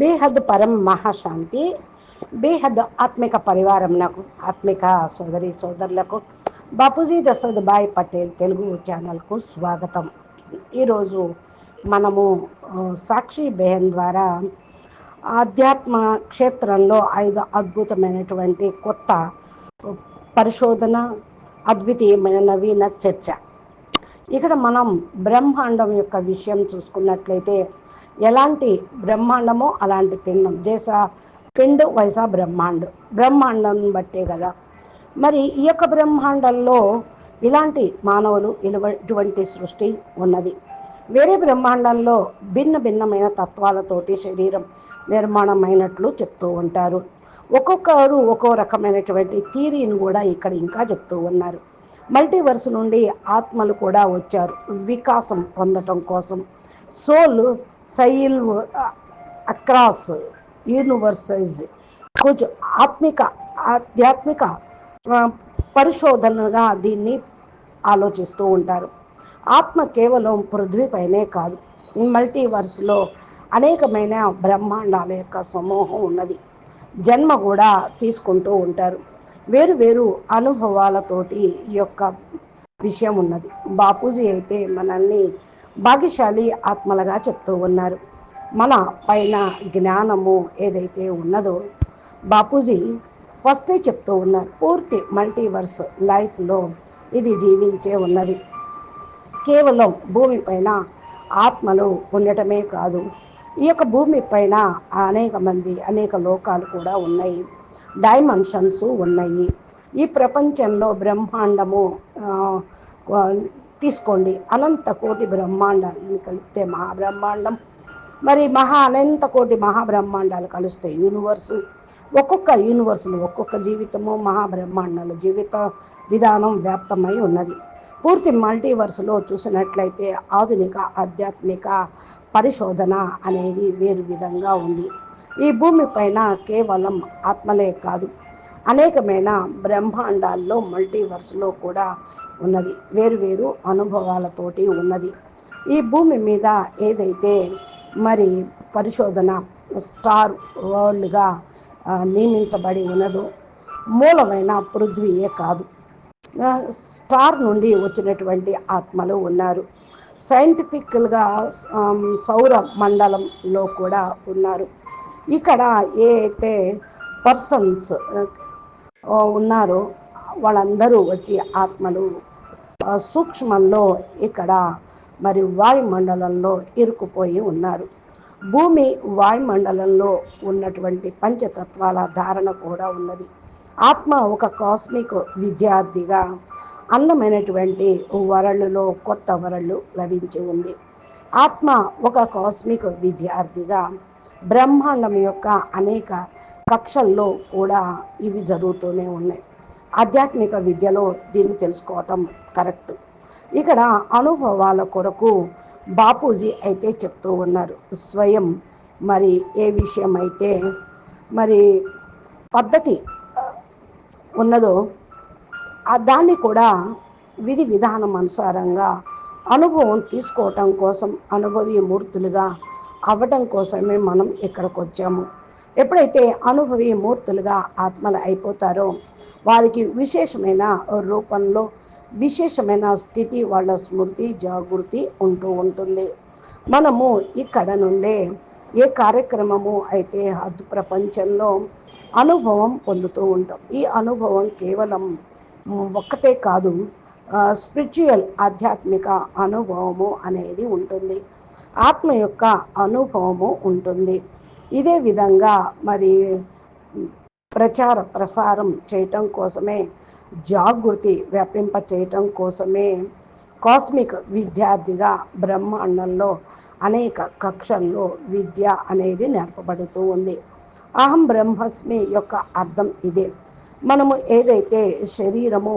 బేహద్ పరం మహాశాంతి బేహద్ ఆత్మిక పరివారం నాకు ఆత్మిక సోదరి సోదరులకు బాపూజీ దశరథ్ భాయ్ పటేల్ తెలుగు ఛానల్కు స్వాగతం. ఈరోజు మనము సాక్షి బేహన్ ద్వారా ఆధ్యాత్మ క్షేత్రంలో ఐదు అద్భుతమైనటువంటి కొత్త పరిశోధన అద్వితీయమైన నవీన చర్చ. ఇక్కడ మనం బ్రహ్మాండం యొక్క విషయం చూసుకున్నట్లయితే ఎలాంటి బ్రహ్మాండమో అలాంటి పిండం. దేశ పిండు వయసా బ్రహ్మాండం. బ్రహ్మాండం బట్టే కదా. మరి ఈ యొక్క బ్రహ్మాండంలో ఇలాంటి మానవులు ఇటువంటి సృష్టి ఉన్నది. వేరే బ్రహ్మాండంలో భిన్న భిన్నమైన తత్వాలతోటి శరీరం నిర్మాణమైనట్లు చెప్తూ ఉంటారు. ఒక్కొక్కరు ఒక్కో రకమైనటువంటి థీరీని కూడా ఇక్కడ ఇంకా చెప్తూ ఉన్నారు. మల్టీవర్స్ నుండి ఆత్మలు కూడా వచ్చారు. వికాసం పొందటం కోసం. సోల్ సైల్ అక్రాస్ యూనివర్సైజ్ కొంచెం ఆత్మిక ఆధ్యాత్మిక పరిశోధనగా దీన్ని ఆలోచిస్తూ ఉంటారు. ఆత్మ కేవలం పృథ్వీపైనే కాదు మల్టీవర్స్లో అనేకమైన బ్రహ్మాండాల యొక్క సమూహం ఉన్నది. జన్మ కూడా తీసుకుంటూ ఉంటారు. వేరు వేరు అనుభవాలతోటి ఈ యొక్క విషయం ఉన్నది. బాపూజీ అయితే మనల్ని భాగ్యశాలి ఆత్మలుగా చెప్తూ ఉన్నారు. మన పైన జ్ఞానము ఏదైతే ఉన్నదో బాపూజీ ఫస్టే చెప్తూ ఉన్నారు. పూర్తి మల్టీవర్స్ లైఫ్లో ఇది జీవించే ఉన్నది. కేవలం భూమిపైన ఆత్మలు ఉండటమే కాదు ఈ యొక్క భూమి పైన అనేక మంది అనేక లోకాలు కూడా ఉన్నాయి. డైమెన్షన్స్ ఉన్నాయి. ఈ ప్రపంచంలో బ్రహ్మాండము తీసుకోండి. అనంత కోటి బ్రహ్మాండాలను కలిపితే మహాబ్రహ్మాండం. మరి మహా అనంత కోటి మహాబ్రహ్మాండాలు కలిస్తే యూనివర్సు ఒక్కొక్క యూనివర్సులు ఒక్కొక్క జీవితము మహాబ్రహ్మాండాల జీవిత విధానం వ్యాప్తమై ఉన్నది. పూర్తి మల్టీవర్స్లో చూసినట్లయితే ఆధునిక ఆధ్యాత్మిక పరిశోధన అనేది వేరు విధంగా ఉంది. ఈ భూమి పైన కేవలం ఆత్మలే కాదు అనేకమైన బ్రహ్మాండాల్లో మల్టీవర్స్లో కూడా ఉన్నది. వేరు వేరు అనుభవాలతోటి ఉన్నది. ఈ భూమి మీద ఏదైతే మరి పరిశోధన స్టార్ వరల్డ్గా నియమించబడి ఉన్నదో మూలమైన పృథ్వీయే కాదు. స్టార్ నుండి వచ్చినటువంటి ఆత్మలు ఉన్నారు. సైంటిఫిక్గా సౌర మండలంలో కూడా ఉన్నారు. ఇక్కడ ఏ అయితే పర్సన్స్ ఉన్నారో వాళ్ళందరూ వచ్చి ఆత్మలు సూక్ష్మంలో ఇక్కడ మరి వాయుమండలంలో ఇరుకుపోయి ఉన్నారు. భూమి వాయుమండలంలో ఉన్నటువంటి పంచతత్వాల ధారణ కూడా ఉన్నది. ఆత్మ ఒక కాస్మిక్ విద్యార్థిగా అందమైనటువంటి వరళ్ళులో కొత్త వరళ్ళు లభించి ఉంది. ఆత్మ ఒక కాస్మిక్ విద్యార్థిగా బ్రహ్మాండం యొక్క అనేక కక్షల్లో కూడా ఇవి జరుగుతూనే ఉన్నాయి. ఆధ్యాత్మిక విద్యలో దీన్ని తెలుసుకోవటం కరెక్ట్. ఇక్కడ అనుభవాల కొరకు బాపూజీ అయితే చెప్తూ ఉన్నారు. స్వయం మరి ఏ విషయం అయితే మరి పద్ధతి ఉన్నదో దాన్ని కూడా విధి విధానం అనుసారంగా అనుభవం తీసుకోవటం కోసం అనుభవీ మూర్తులుగా అవ్వటం కోసమే మనం ఇక్కడికి వచ్చాము. ఎప్పుడైతే అనుభవీ మూర్తులుగా ఆత్మలు అయిపోతారో వారికి విశేషమైన రూపంలో విశేషమైన స్థితి వాళ్ళ స్మృతి జాగృతి ఉంటూ ఉంటుంది. మనము ఇక్కడ నుండే ఏ కార్యక్రమము అయితే అద్దు ప్రపంచంలో అనుభవం పొందుతూ ఉంటాం. ఈ అనుభవం కేవలం ఒక్కటే కాదు స్పిరిచువల్ ఆధ్యాత్మిక అనుభవము అనేది ఉంటుంది. ఆత్మ యొక్క అనుభవము ఉంటుంది. ఇదే విధంగా మరి ప్రచార ప్రసారం చేయటం కోసమే జాగృతి వ్యాపింపచేయటం కోసమే కాస్మిక్ విద్యార్థిగా బ్రహ్మాండంలో అనేక కక్షల్లో విద్య అనేది నేర్పబడుతూ ఉంది. అహం బ్రహ్మస్మి యొక్క అర్థం ఇదే. మనము ఏదైతే శరీరము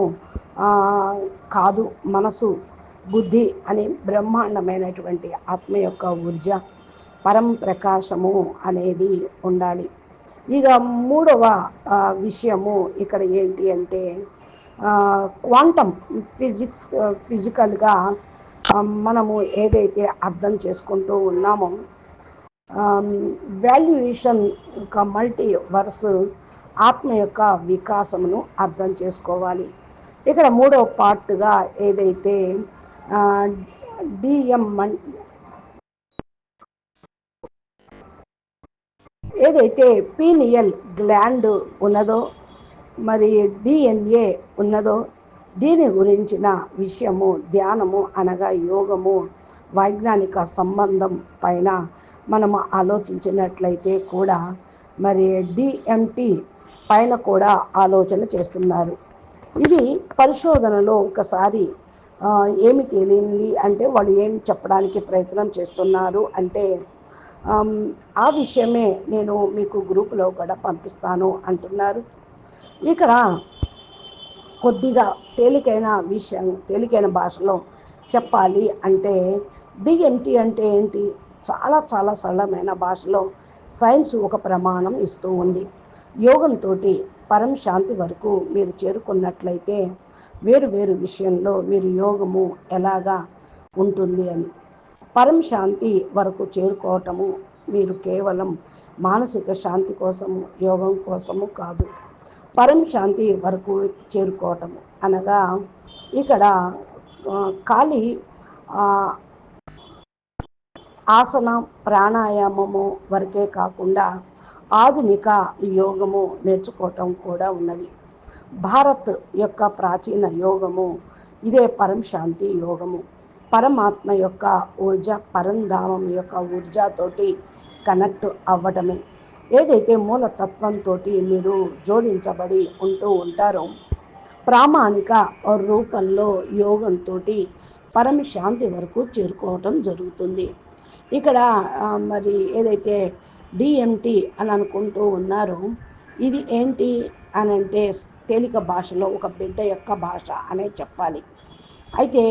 కాదు మనసు బుద్ధి అని బ్రహ్మాండమైనటువంటి ఆత్మ యొక్క ఊర్జ పరం ప్రకాశము అనేది ఉండాలి. ఇక మూడవ విషయము ఇక్కడ ఏంటి అంటే క్వాంటమ్ ఫిజిక్స్ ఫిజికల్గా మనము ఏదైతే అర్థం చేసుకుంటూ ఉన్నామో వాల్యుయేషన్ ఒక మల్టీ వర్స్ ఆత్మ యొక్క వికాసమును అర్థం చేసుకోవాలి. ఇక్కడ మూడవ పార్ట్గా ఏదైతే డిఎం ఏదైతే పీనియల్ గ్లాండ్ ఉన్నదో మరి డిఎన్ఏ ఉన్నదో దీని గురించిన విషయము ధ్యానము అనగా యోగము వైజ్ఞానిక సంబంధం పైన మనము ఆలోచించినట్లయితే కూడా మరి డిఎంటి పైన కూడా ఆలోచన చేస్తున్నారు. ఇది పరిశోధనలో ఒకసారి ఏమి తేలింది అంటే వాళ్ళు ఏం చెప్పడానికి ప్రయత్నం చేస్తున్నారు అంటే ఆ విషయమే నేను మీకు గ్రూపులో కూడా పంపిస్తాను అంటున్నారు. ఇక్కడ కొద్దిగా తేలికైన విషయం తేలికైన భాషలో చెప్పాలి అంటే డిఎంటి అంటే ఏంటి? చాలా చాలా సరళమైన భాషలో సైన్స్ ఒక ప్రమాణం ఇస్తూ ఉంది. యోగంతో పరం శాంతి వరకు మీరు చేరుకున్నట్లయితే వేరు వేరు విషయంలో మీరు యోగము ఎలాగా ఉంటుంది అని. పరం శాంతి వరకు చేరుకోవటము మీరు కేవలం మానసిక శాంతి కోసము యోగం కోసము కాదు. పరం శాంతి వరకు చేరుకోవటము అనగా ఇక్కడ ఖాళీ ఆసన ప్రాణాయామము వరకే కాకుండా ఆధునిక యోగము నేర్చుకోవటం కూడా ఉన్నది. భారత్ యొక్క ప్రాచీన యోగము ఇదే పరం శాంతి యోగము. పరమాత్మ యొక్క ఊర్జ పరంధామం యొక్క ఊర్జాతోటి కనెక్ట్ అవ్వటమే. ఏదైతే మూలతత్వంతో మీరు జోడించబడి ఉంటూ ఉంటారో ప్రామాణిక రూపంలో యోగంతో పరమశాంతి వరకు చేరుకోవటం జరుగుతుంది. ఇక్కడ మరి ఏదైతే డిఎంటి అని అనుకుంటూ ఉన్నారో ఇది ఏంటి అని అంటే తేలిక భాషలో ఒక బిడ్డ యొక్క భాష అనే చెప్పాలి. అయితే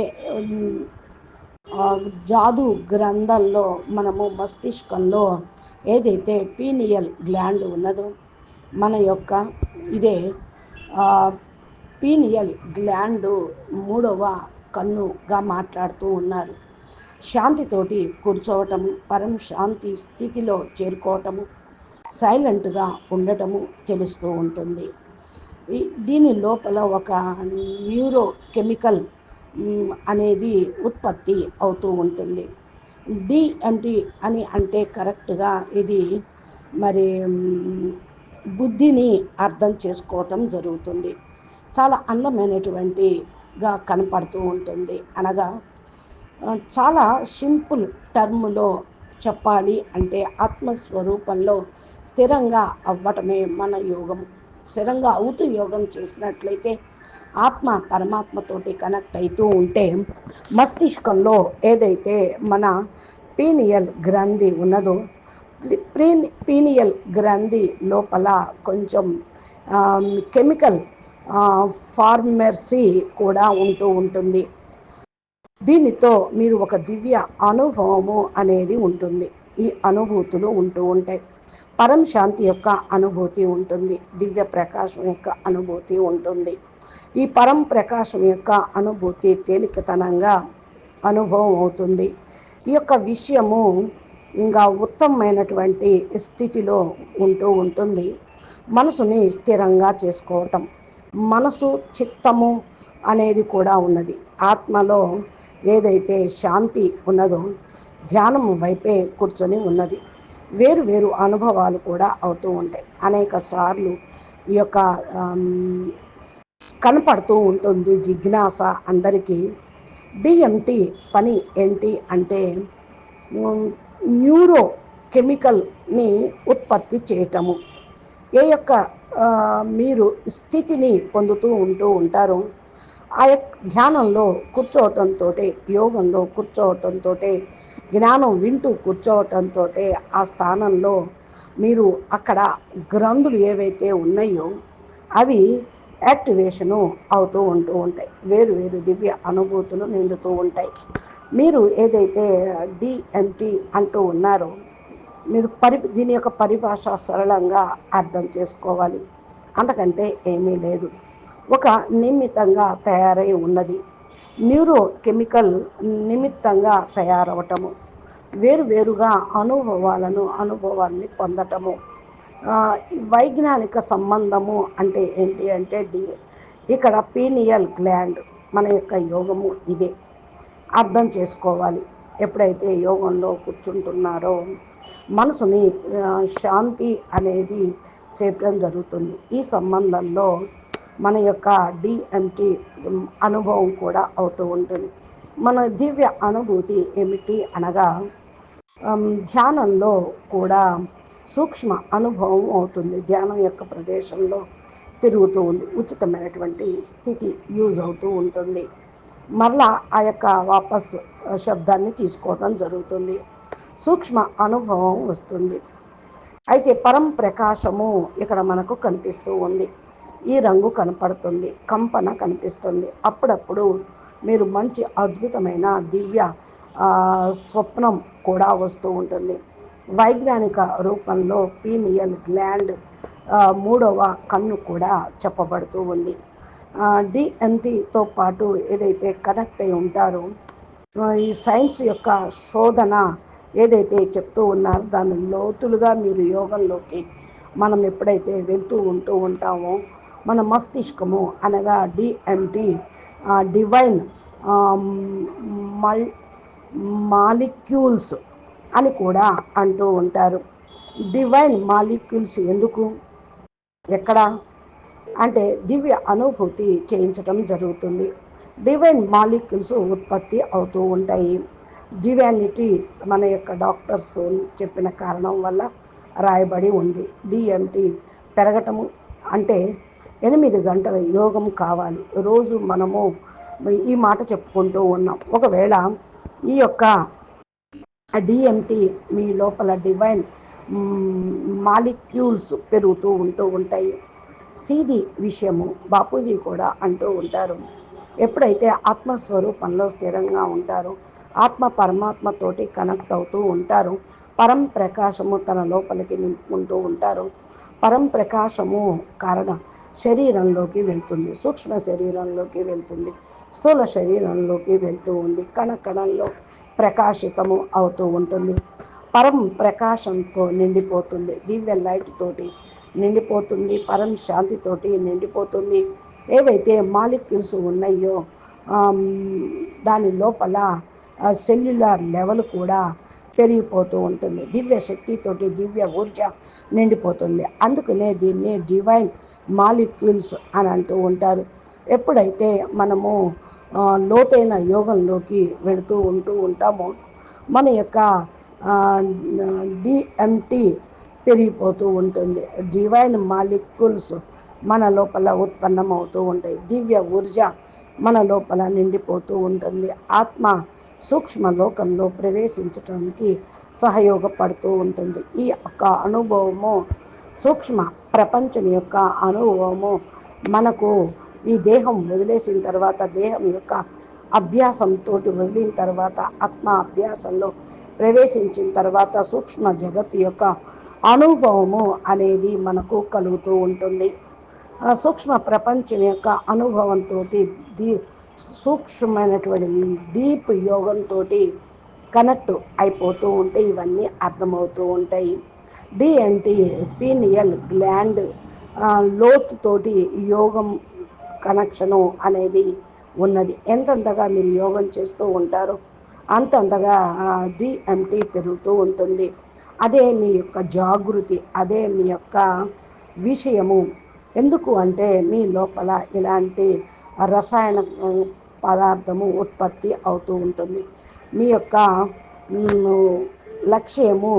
జాదు గ్రంథంలో మనము మస్తిష్కంలో ఏదైతే పీనియల్ గ్లాండ్ ఉన్నదో మన యొక్క ఇదే పీనియల్ గ్లాండ్ మూడవ కన్నుగా మాట్లాడుతూ ఉన్నారు. శాంతితోటి కూర్చోవటము పరం శాంతి స్థితిలో చేరుకోవటము సైలెంట్గా ఉండటము తెలుస్తూ ఉంటుంది. దీని లోపల ఒక న్యూరో కెమికల్ అనేది ఉత్పత్తి అవుతూ ఉంటుంది. డిఎంటి అని అంటే కరెక్ట్గా ఇది మరి బుద్ధిని అర్థం చేసుకోవటం జరుగుతుంది. చాలా అందమైనటువంటిగా కనపడుతూ ఉంటుంది. అనగా చాలా సింపుల్ టర్మ్లో చెప్పాలి అంటే ఆత్మస్వరూపంలో స్థిరంగా అవ్వటమే మన యోగం. స్థిరంగా అవుతూ యోగం చేసినట్లయితే ఆత్మ పరమాత్మతోటి కనెక్ట్ అవుతూ ఉంటే మస్తిష్కంలో ఏదైతే మన పీనియల్ గ్రంథి ఉన్నదో ప్రీ పీనియల్ గ్రంథి లోపల కొంచెం కెమికల్ ఫార్మర్సీ కూడా ఉంటూ ఉంటుంది. దీనితో మీరు ఒక దివ్య అనుభవము అనేది ఉంటుంది. ఈ అనుభూతులు ఉంటూ ఉంటాయి. పరం శాంతి యొక్క అనుభూతి ఉంటుంది. దివ్య ప్రకాశం యొక్క అనుభూతి ఉంటుంది. ఈ పరం ప్రకాశం యొక్క అనుభూతి తేలికతనంగా అనుభవం అవుతుంది. ఈ యొక్క విషయము ఇంకా ఉత్తమమైనటువంటి స్థితిలో ఉంటూ ఉంటుంది. మనసుని స్థిరంగా చేసుకోవటం మనసు చిత్తము అనేది కూడా ఉన్నది. ఆత్మలో ఏదైతే శాంతి ఉన్నదో ధ్యానం వైపే కూర్చొని ఉన్నది. వేరు వేరు అనుభవాలు కూడా అవుతూ ఉంటాయి. అనేక సార్లు ఈ యొక్క కనపడుతూ ఉంటుంది జిజ్ఞాస అందరికీ. డిఎంటి పని ఏంటి అంటే న్యూరో కెమికల్ని ఉత్పత్తి చేయటము. ఏ యొక్క మీరు స్థితిని పొందుతూ ఉంటూ ఉంటారు ఆ యొక్క ధ్యానంలో కూర్చోవటంతో యోగంలో కూర్చోవటంతో జ్ఞానం వింటూ కూర్చోవటంతో ఆ స్థానంలో మీరు అక్కడ గ్రంథులు ఏవైతే ఉన్నాయో అవి యాక్టివేషను అవుతూ ఉంటూ ఉంటాయి. వేరు వేరు దివ్య అనుభూతులు నిండుతూ ఉంటాయి. మీరు ఏదైతే డిఎంటి అంటూ ఉన్నారో మీరు పరి దీని యొక్క పరిభాష సరళంగా అర్థం చేసుకోవాలి. అంతకంటే ఏమీ లేదు. ఒక నిమిత్తంగా తయారై ఉన్నది. న్యూరో కెమికల్ నిమిత్తంగా తయారవటము. వేరువేరుగా అనుభవాలను అనుభవాన్ని పొందటము. వైజ్ఞానిక సంబంధము అంటే ఏంటి అంటే డి ఇక్కడ పీనియల్ గ్లాండ్ మన యొక్క యోగము ఇదే. అర్థం చేసుకోవాలి. ఎప్పుడైతే యోగంలో కూర్చుంటున్నారో మనసుని శాంతి అనేది చేయటం జరుగుతుంది. ఈ సంబంధంలో మన యొక్క డిఎంటి అనుభవం కూడా అవుతూ ఉంటుంది. మన దివ్య అనుభూతి ఏమిటి అనగా ధ్యానంలో కూడా సూక్ష్మ అనుభవం అవుతుంది. ధ్యానం యొక్క ప్రదేశంలో తిరుగుతూ ఉంది. ఉచితమైనటువంటి స్థితి యూజ్ అవుతూ ఉంటుంది. మరలా ఆ యొక్క వాపస్ శబ్దాన్ని తీసుకోవడం జరుగుతుంది. సూక్ష్మ అనుభవం వస్తుంది. అయితే పరం ప్రకాశము ఇక్కడ మనకు కనిపిస్తూ ఉంది. ఈ రంగు కనపడుతుంది. కంపన కనిపిస్తుంది. అప్పుడప్పుడు మీరు మంచి అద్భుతమైన దివ్య స్వప్నం కూడా వస్తూ ఉంటుంది. వైజ్ఞానిక రూపంలో పీనియల్ గ్లాండ్ మూడవ కన్ను కూడా చెప్పబడుతూ ఉంది. డిఎన్టీతో పాటు ఏదైతే కనెక్ట్ అయి ఉంటారో ఈ సైన్స్ యొక్క శోధన ఏదైతే చెప్తూ ఉన్నారో దాని లోతులుగా మీరు యోగంలోకి మనం ఎప్పుడైతే వెళ్తూ ఉంటూ ఉంటామో మన మస్తిష్కము అనగా డిఎంటి డివైన్ మల్ మాలిక్యూల్స్ అని కూడా అంటూ ఉంటారు. డివైన్ మాలిక్యూల్స్ ఎందుకు? ఎక్కడ? అంటే దివ్య అనుభూతి చేయించడం జరుగుతుంది. డివైన్ మాలిక్యూల్స్ ఉత్పత్తి అవుతూ ఉంటాయి. డివానిటీ మన యొక్క డాక్టర్స్ చెప్పిన కారణం వల్ల రాయబడి ఉంది. డిఎంటి పెరగటము అంటే ఎనిమిది గంటల యోగం కావాలి. రోజు మనము ఈ మాట చెప్పుకుంటూ ఉన్నాం. ఒకవేళ ఈ యొక్క డిఎంటి మీ లోపల డివైన్ మాలిక్యూల్స్ పెరుగుతూ ఉంటూ ఉంటాయి. సీది విషయము బాపూజీ కూడా అంటూ ఉంటారు. ఎప్పుడైతే ఆత్మస్వరూపంలో స్థిరంగా ఉంటారో ఆత్మ పరమాత్మతోటి కనెక్ట్ అవుతూ ఉంటారు. పరం ప్రకాశము తన లోపలికి నింపుకుంటూ ఉంటారు. పరం ప్రకాశము కారణ శరీరంలోకి వెళ్తుంది. సూక్ష్మ శరీరంలోకి వెళ్తుంది. స్థూల శరీరంలోకి వెళ్తూ ఉంది. కణ కణంలో ప్రకాశితము అవుతూ ఉంటుంది. పరం ప్రకాశంతో నిండిపోతుంది. దివ్య లైట్ తోటి నిండిపోతుంది. పరం శాంతితోటి నిండిపోతుంది. ఏవైతే మాలిక్యూల్స్ ఉన్నాయో దాని లోపల సెల్యులార్ లెవెల్ కూడా పెరిగిపోతూ ఉంటుంది. దివ్య శక్తితోటి దివ్య ఊర్జ నిండిపోతుంది. అందుకనే దీన్ని డివైన్ మాలిక్యూల్స్ అని అంటూ ఉంటారు. ఎప్పుడైతే మనము లోతైన యోగంలోకి వెళుతూ ఉంటూ ఉంటాము. మన యొక్క డిఎంటి పెరిగిపోతూ ఉంటుంది. డివైన్ మాలిక్యూల్స్ మన లోపల ఉత్పన్నమవుతూ ఉంటాయి. దివ్య ఊర్జ మన లోపల నిండిపోతూ ఉంటుంది. ఆత్మ సూక్ష్మ లోకంలో ప్రవేశించడానికి సహయోగపడుతూ ఉంటుంది. ఈ యొక్క అనుభవము సూక్ష్మ ప్రపంచం యొక్క అనుభవము మనకు ఈ దేహం వదిలేసిన తర్వాత దేహం యొక్క అభ్యాసంతో వదిలిన తర్వాత ఆత్మ అభ్యాసంలో ప్రవేశించిన తర్వాత సూక్ష్మ జగత్తు యొక్క అనుభవము అనేది మనకు కలుగుతూ ఉంటుంది. సూక్ష్మ ప్రపంచం యొక్క అనుభవంతో దీ సూక్ష్మమైనటువంటి డీప్ యోగంతో కనెక్ట్ అయిపోతూ ఉంటే ఇవన్నీ అర్థమవుతూ ఉంటాయి. డి అంటే పీనియల్ గ్లాండ్ లోతుతోటి యోగం కనెక్షను అనేది ఉన్నది. ఎంతంతగా మీరు యోగం చేస్తూ ఉంటారో అంతంతగా డిఎంటీ పెరుగుతూ ఉంటుంది. అదే మీ యొక్క జాగృతి అదే మీ యొక్క విషయము. ఎందుకు అంటే మీ లోపల ఇలాంటి రసాయన పదార్థము ఉత్పత్తి అవుతూ ఉంటుంది. మీ యొక్క లక్ష్యము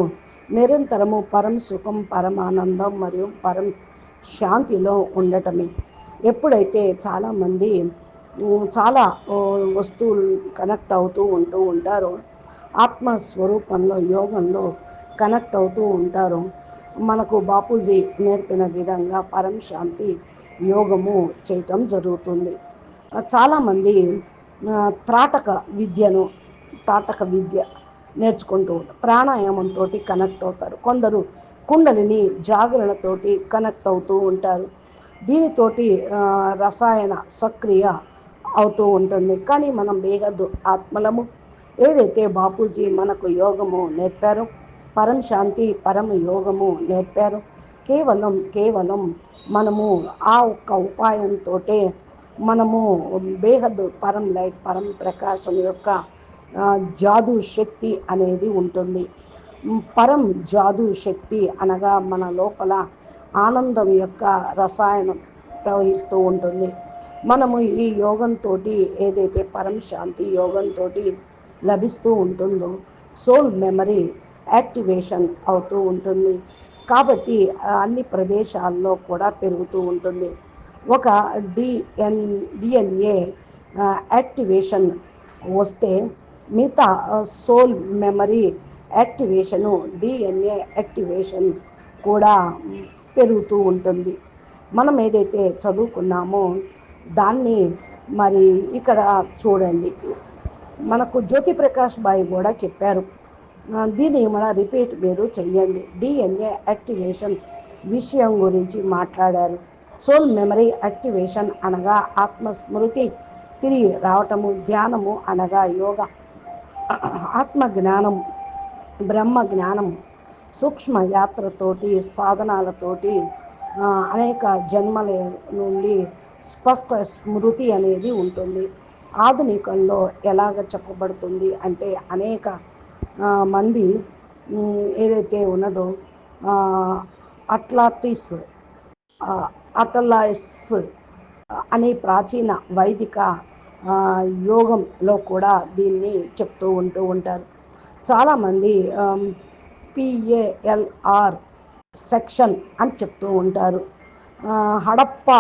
నిరంతరము పరం సుఖం పరమానందం మరియు పరం శాంతిలో ఉండటమే. ఎప్పుడైతే చాలామంది చాలా వస్తువులు కనెక్ట్ అవుతూ ఉంటూ ఉంటారో ఆత్మస్వరూపంలో యోగంలో కనెక్ట్ అవుతూ ఉంటారు మనకు బాపూజీ నేర్పిన విధంగా పరం శాంతి యోగము చేయటం జరుగుతుంది. చాలామంది త్రాటక విద్యను తాటక విద్య నేర్చుకుంటూ ఉంటారు ప్రాణాయామంతో కనెక్ట్ అవుతారు. కొందరు కుండలిని జాగరణతోటి కనెక్ట్ అవుతూ ఉంటారు. దీనితోటి రసాయన సక్రియ అవుతూ ఉంటుంది. కానీ మనం వేగద్దు ఆత్మలము. ఏదైతే బాపూజీ మనకు యోగము నేర్పారో పరం శాంతి పరం యోగము నేర్పారు కేవలం కేవలం మనము ఆ ఒక్క ఉపాయంతో మనము బేహద్ పరం లైట్ పరం ప్రకాశం యొక్క జాదు శక్తి అనేది ఉంటుంది. పరం జాదు శక్తి అనగా మన లోపల ఆనందం యొక్క రసాయనం ప్రవహిస్తూ ఉంటుంది. మనము ఈ యోగంతో ఏదైతే పరం శాంతి యోగంతో లభిస్తూ ఉంటుందో సోల్ మెమరీ యాక్టివేషన్ అవుతూ ఉంటుంది. కాబట్టి అన్ని ప్రదేశాల్లో కూడా పెరుగుతూ ఉంటుంది. ఒక డిఎన్ డిఎన్ఏ యాక్టివేషన్ వస్తే మిగతా soul memory activation DNA activation కూడా పెరుగుతూ ఉంటుంది. మనం ఏదైతే చదువుకున్నామో దాన్ని మరి ఇక్కడ చూడండి. మనకు జ్యోతి ప్రకాష్ బాయ్ కూడా చెప్పారు. దీన్ని మన రిపీట్ మీరు చెయ్యండి. డిఎన్ఏ యాక్టివేషన్ విషయం గురించి మాట్లాడారు. సోల్ మెమరీ యాక్టివేషన్ అనగా ఆత్మస్మృతి తిరిగి రావటము ధ్యానము అనగా యోగ. ఆత్మ జ్ఞానం బ్రహ్మ జ్ఞానం సూక్ష్మ యాత్రతోటి సాధనాలతోటి అనేక జన్మల నుండి స్పష్ట స్మృతి అనేది ఉంటుంది. ఆధునికంలో ఎలాగ చెప్పబడుతుంది అంటే అనేక మంది ఏదైతే ఉన్నదో అట్లాటిస్ అటలాయిస్ అనే ప్రాచీన వైదిక యోగంలో కూడా దీన్ని చెప్తూ ఉంటూ ఉంటారు. చాలామంది పిఏఎల్ఆర్ సెక్షన్ అని చెప్తూ ఉంటారు. హడప్ప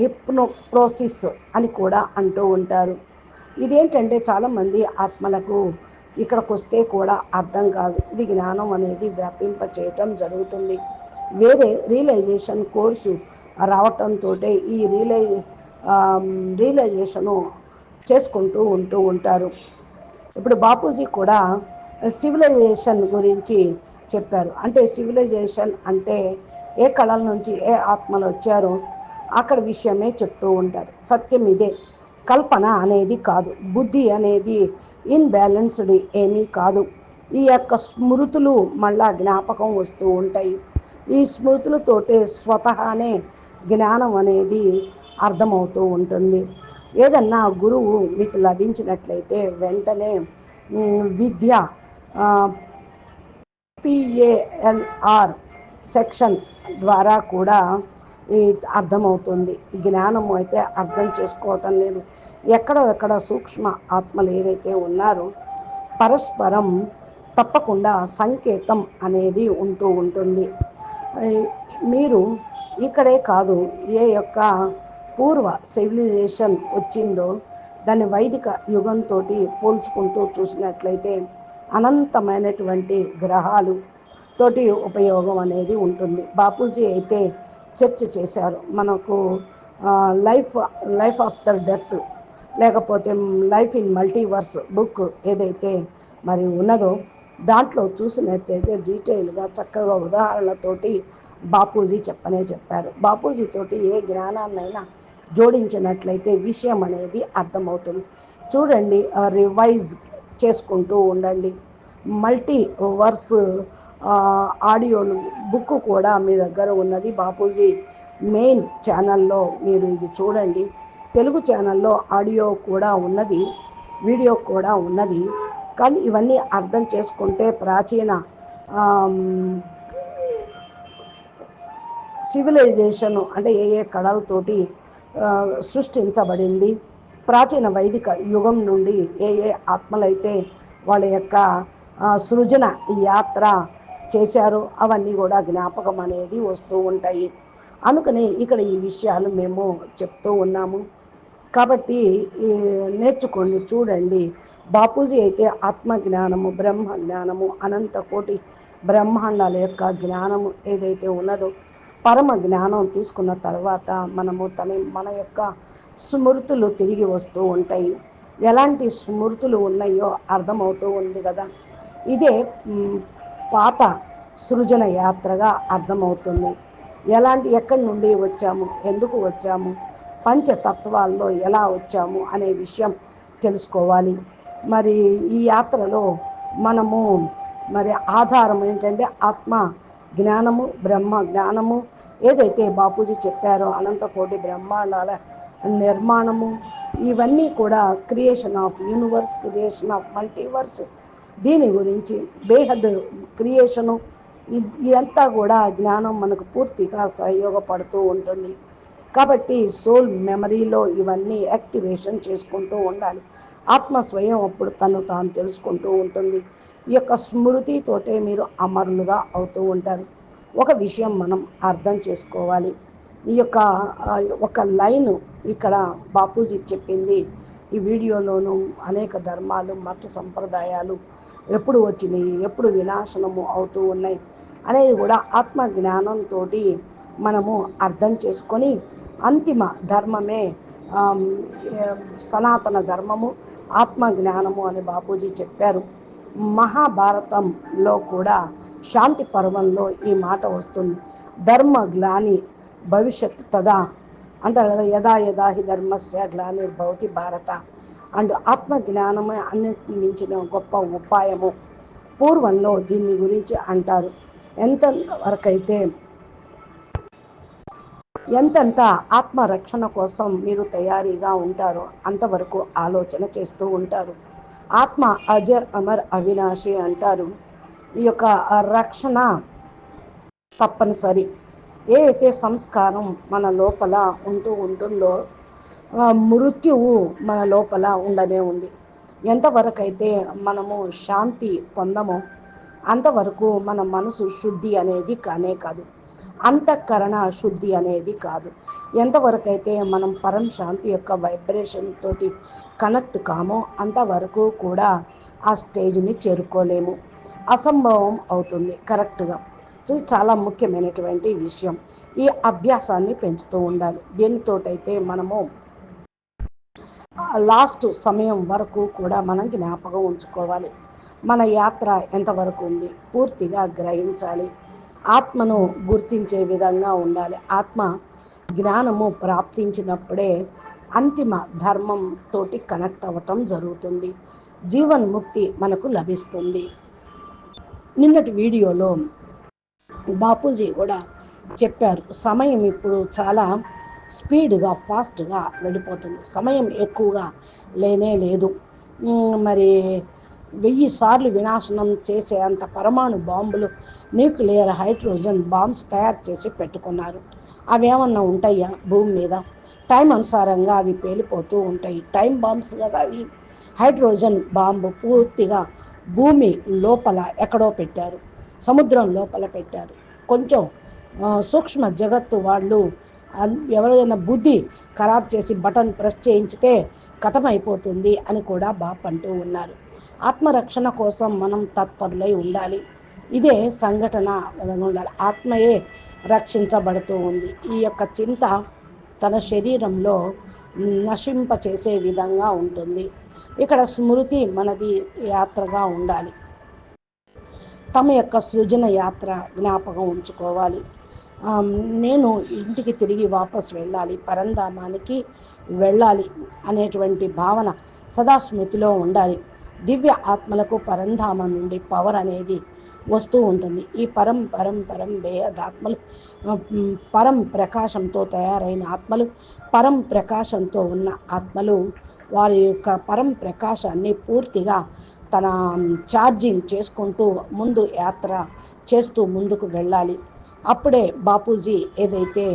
హిప్నోప్రోసిస్ అని కూడా అంటూ ఉంటారు. ఇదేంటంటే చాలామంది ఆత్మలకు ఇక్కడికి వస్తే కూడా అర్థం కాదు. ఇది జ్ఞానం అనేది వ్యాపింప చేయటం జరుగుతుంది. వేరే రియలైజేషన్ కోర్సు రావటంతో ఈ రియలై రియలైజేషను చేసుకుంటూ ఉంటూ ఉంటారు. ఇప్పుడు బాపూజీ కూడా సివిలైజేషన్ గురించి చెప్పారు. అంటే సివిలైజేషన్ అంటే ఏ కళల నుంచి ఏ ఆత్మలు వచ్చారో అక్కడ విషయమే చెప్తూ ఉంటారు. సత్యం ఇదే. కల్పన అనేది కాదు. బుద్ధి అనేది ఇన్బ్యాలెన్స్డ్ ఏమీ కాదు. ఈ యొక్క స్మృతులు మళ్ళా జ్ఞాపకం వస్తూ ఉంటాయి. ఈ స్మృతులతోటే స్వతహానే జ్ఞానం అనేది అర్థమవుతూ ఉంటుంది. ఏదన్నా గురువు మీకు లభించినట్లయితే వెంటనే విద్య పిఏఎల్ఆర్ సెక్షన్ ద్వారా కూడా ఈ అర్థమవుతుంది. జ్ఞానం అయితే అర్థం చేసుకోవటం లేదు. ఎక్కడ ఎక్కడ సూక్ష్మ ఆత్మలు ఏదైతే ఉన్నారో పరస్పరం తప్పకుండా సంకేతం అనేది ఉంటూ ఉంటుంది. మీరు ఇక్కడే కాదు ఏ యొక్క పూర్వ సివిలైజేషన్ వచ్చిందో దాన్ని వైదిక యుగంతో పోల్చుకుంటూ చూసినట్లయితే అనంతమైనటువంటి గ్రహాలు తోటి ఉపయోగం అనేది ఉంటుంది. బాపూజీ అయితే చర్చ చేశారు. మనకు లైఫ్ లైఫ్ ఆఫ్టర్ డెత్ లేకపోతే లైఫ్ ఇన్ మల్టీవర్స్ బుక్ ఏదైతే మరి ఉన్నదో దాంట్లో చూసినట్లయితే డీటెయిల్గా చక్కగా ఉదాహరణలతోటి బాపూజీ చెప్పనే చెప్పారు. బాపూజీ తోటి ఏ జ్ఞానాన్నైనా జోడించినట్లయితే విషయం అనేది అర్థమవుతుంది. చూడండి రివైజ్ చేసుకుంటూ ఉండండి. మల్టీ వర్స్ ఆడియో బుక్ కూడా మీ దగ్గర ఉన్నది. బాపూజీ మెయిన్ ఛానల్లో మీరు ఇది చూడండి. తెలుగు ఛానల్లో ఆడియో కూడా ఉన్నది వీడియో కూడా ఉన్నది. కానీ ఇవన్నీ అర్థం చేసుకుంటే ప్రాచీన సివిలైజేషన్ అంటే ఏ ఏ కళలతోటి సృష్టించబడింది. ప్రాచీన వైదిక యుగం నుండి ఏ ఏ ఆత్మలైతే వాళ్ళ యొక్క సృజన యాత్ర చేశారో అవన్నీ కూడా జ్ఞాపకం అనేది వస్తూ ఉంటాయి. అందుకని ఇక్కడ ఈ విషయాలు మేము చెప్తూ ఉన్నాము. కాబట్టి నేర్చుకోండి చూడండి. బాపూజీ అయితే ఆత్మ జ్ఞానము బ్రహ్మ జ్ఞానము అనంత కోటి బ్రహ్మాండాల యొక్క జ్ఞానము ఏదైతే ఉన్నదో పరమ జ్ఞానం తీసుకున్న తర్వాత మనము తన మన యొక్క స్మృతులు తిరిగి వస్తూ ఉంటాయి. ఎలాంటి స్మృతులు ఉన్నాయో అర్థమవుతూ ఉంది కదా. ఇదే పాత సృజన యాత్రగా అర్థమవుతుంది. ఎలాంటి ఎక్కడి నుండి వచ్చాము ఎందుకు వచ్చాము పంచతత్వాల్లో ఎలా వచ్చాము అనే విషయం తెలుసుకోవాలి. మరి ఈ యాత్రలో మనము మరి ఆధారం ఏంటంటే ఆత్మ జ్ఞానము బ్రహ్మ జ్ఞానము ఏదైతే బాపూజీ చెప్పారో అనంతకోటి బ్రహ్మాండాల నిర్మాణము ఇవన్నీ కూడా creation of universe creation of multiverse దీని గురించి బేహద్ క్రియేషను ఇదంతా కూడా జ్ఞానం మనకు పూర్తిగా సహయోగపడుతూ ఉంటుంది. కాబట్టి సోల్ మెమరీలో ఇవన్నీ యాక్టివేషన్ చేసుకుంటూ ఉండాలి. ఆత్మ స్వయం అప్పుడు తను తాను తెలుసుకుంటూ ఉంటుంది. ఈ యొక్క స్మృతితోటే మీరు అమరులుగా అవుతూ ఉంటారు. ఒక విషయం మనం అర్థం చేసుకోవాలి. ఈ యొక్క ఒక లైన్ ఇక్కడ బాపూజీ చెప్పింది. ఈ వీడియోలోనూ అనేక ధర్మాలు మత సంప్రదాయాలు ఎప్పుడు వచ్చినాయి ఎప్పుడు వినాశనము అవుతూ ఉన్నాయి అనేది కూడా ఆత్మ జ్ఞానంతో మనము అర్థం చేసుకొని అంతిమ ధర్మమే సనాతన ధర్మము ఆత్మ జ్ఞానము అని బాపూజీ చెప్పారు. మహాభారతంలో కూడా శాంతి పర్వంలో ఈ మాట వస్తుంది. ధర్మ గ్లాని భవిష్యత్ తదా. అంటారు కదా యథా యథా హి ధర్మస్య గ్లానిర్భవతి భారత. అండ్ ఆత్మ జ్ఞానమే అన్నిటి మించిన గొప్ప ఉపాయము. పూర్వంలో దీన్ని గురించి అంటారు. ఎంత వరకైతే ఎంతెంత ఆత్మరక్షణ కోసం మీరు తయారీగా ఉంటారో అంతవరకు ఆలోచన చేస్తూ ఉంటారు. ఆత్మ అజర్ అమర్ అవినాశి అంటారు. ఈ యొక్క రక్షణ తప్పనిసరి. ఏ అయితే సంస్కారం మన లోపల ఉంటూ ఉంటుందో మృత్యువు మన లోపల ఉండనే ఉంది. ఎంతవరకు అయితే మనము శాంతి పొందమో అంతవరకు మన మనసు శుద్ధి అనేది కానే కాదు. అంతఃకరణ శుద్ధి అనేది కాదు. ఎంతవరకు అయితే మనం పరం శాంతి యొక్క వైబ్రేషన్ తోటి కనెక్ట్ కామో అంతవరకు కూడా ఆ స్టేజ్ని చేరుకోలేము. అసంభవం అవుతుంది కరెక్ట్గా ఇది చాలా ముఖ్యమైనటువంటి విషయం. ఈ అభ్యాసాన్ని పెంచుతూ ఉండాలి. దీనితోటైతే మనము లాస్ట్ సమయం వరకు కూడా మనం జ్ఞాపకం ఉంచుకోవాలి. మన యాత్ర ఎంతవరకు ఉంది? పూర్తిగా గ్రహించాలి. ఆత్మను గుర్తించే విధంగా ఉండాలి. ఆత్మ జ్ఞానము ప్రాప్తించినప్పుడే అంతిమ ధర్మం తోటి కనెక్ట్ అవ్వటం జరుగుతుంది. జీవన్ముక్తి మనకు లభిస్తుంది. నిన్నటి వీడియోలో బాపూజీ కూడా చెప్పారు సమయం ఇప్పుడు చాలా స్పీడ్గా ఫాస్ట్గా వెళ్ళిపోతుంది. సమయం ఎక్కువగా లేనే లేదు. మరి వెయ్యి సార్లు వినాశనం చేసే అంత పరమాణు బాంబులు న్యూక్లియర్ హైడ్రోజన్ బాంబ్స్ తయారు చేసి పెట్టుకున్నారు. అవి ఏమన్నా ఉంటాయా భూమి మీద? టైం అనుసారంగా అవి పేలిపోతూ ఉంటాయి. టైం బాంబ్స్ కదా అవి. హైడ్రోజన్ బాంబు పూర్తిగా భూమి లోపల ఎక్కడో పెట్టారు. సముద్రం లోపల పెట్టారు. కొంచెం సూక్ష్మ జగత్తు వాళ్ళు ఎవరైనా బుద్ధి ఖరాబ్ చేసి బటన్ ప్రెస్ చేయించితే కథమైపోతుంది అని కూడా బాప్ అంటూ ఉన్నారు. ఆత్మరక్షణ కోసం మనం తత్పరులై ఉండాలి. ఇదే సంఘటన ఉండాలి. ఆత్మయే రక్షించబడుతూ ఉంది. ఈ యొక్క చింత తన శరీరంలో నశింప చేసే విధంగా ఉంటుంది. ఇక్కడ స్మృతి మనది యాత్రగా ఉండాలి. తమ యొక్క సృజన యాత్ర జ్ఞాపకం ఉంచుకోవాలి. నేను ఇంటికి తిరిగి వాపస్ వెళ్ళాలి. పరంధామానికి వెళ్ళాలి అనేటువంటి భావన సదా స్మృతిలో ఉండాలి. దివ్య ఆత్మలకు పరంధామ నుండి పవర్ అనేది వస్తూ ఉంటుంది. ఈ పరం పరం పరం బేహదాత్మలు పరం ప్రకాశంతో తయారైన ఆత్మలు పరం ప్రకాశంతో ఉన్న ఆత్మలు వారి యొక్క పరం ప్రకాశాన్ని పూర్తిగా తన ఛార్జింగ్ చేసుకుంటూ ముందు యాత్ర చేస్తూ ముందుకు వెళ్ళాలి. అప్పుడే బాపూజీ ఏదైతే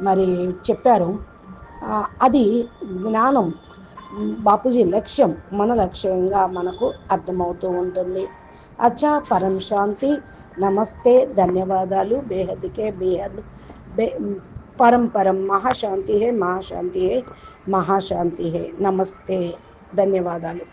మరి చెప్పారో అది జ్ఞానం బాపూజీ లక్ష్యం మన లక్ష్యంగా మనకు అర్థమవుతూ ఉంటుంది. అచ్చా పరం శాంతి. నమస్తే ధన్యవాదాలు. బేహద్కే బేహద్ బే పరం పరం మహాశాంతి హే మహాశాంతి హే మహాశాంతి హే నమస్తే ధన్యవాదాలు